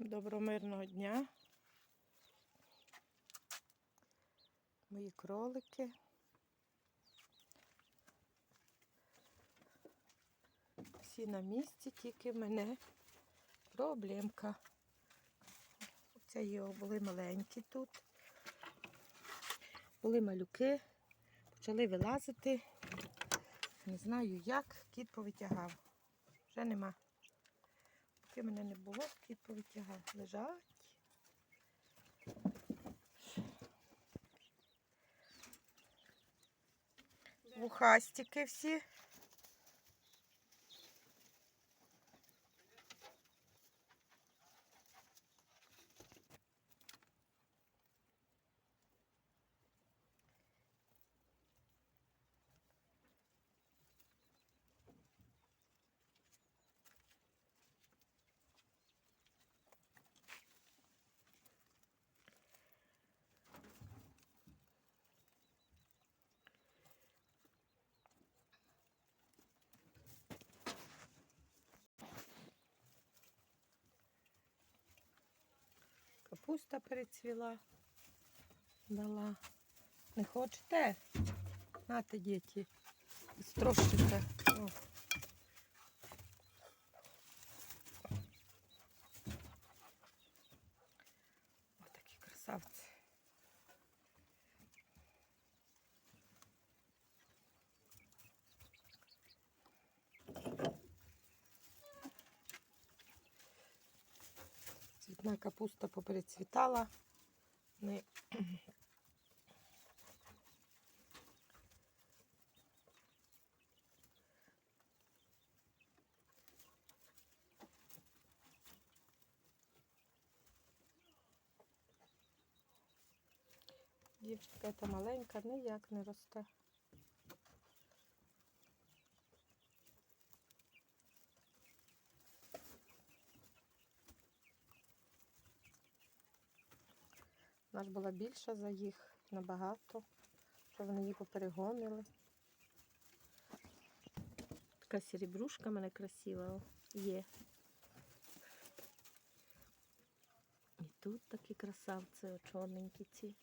Всім доброго мирного дня. Мої кролики. Всі на місці, тільки мене проблемка. Це його були маленькі тут. Були малюки, почали вилазити. Не знаю як, кіт повитягав. Вже нема. Поки мене не було, кіт повитягав. Лежать. Вухастики всі. Капуста перецвіла. Дала. Не хочете? Нате, діти. Строщите. О. Отакі красавці. Цвітна капуста поперецвітала. Не... Дівчинка та маленька ніяк не росте. Вона ж була більша за їх набагато, що вони її поперегонили. Така серебрушка в мене красива є. І тут такі красавці, чорненькі ці.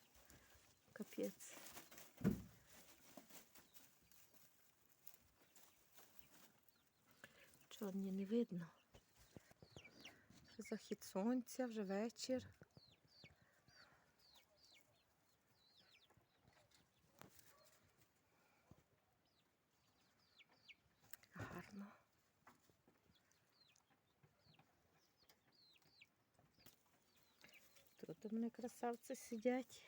Капець. Чорні не видно. Захід сонця, вже вечір. Тут у мене красавці сидять.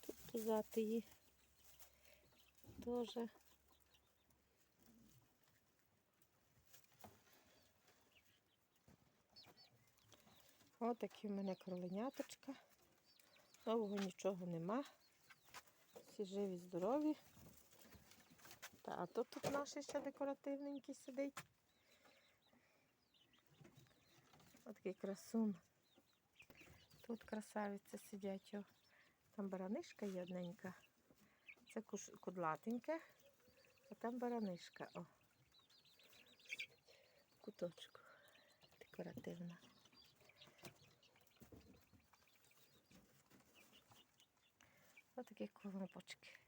Тут тузатиї теж. Отакі в мене кроленяточка. Нового нічого нема. Всі живі, здорові. Та, а тут тут наш ще декоративненький сидить. Отакий красун. Тут красавиці сидять. Там баранишка є одненька. Це кудлатеньке, а там баранишка. О. Куточку. Декоративна. Такі колобочки.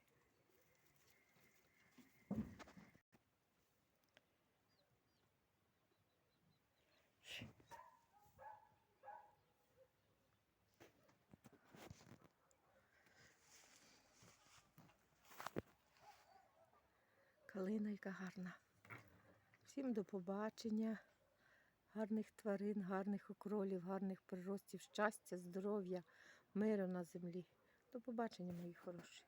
Калина яка гарна. Всім до побачення. Гарних тварин, гарних окролів, гарних приростів, щастя, здоров'я, миру на землі. До побачення, мої хороші.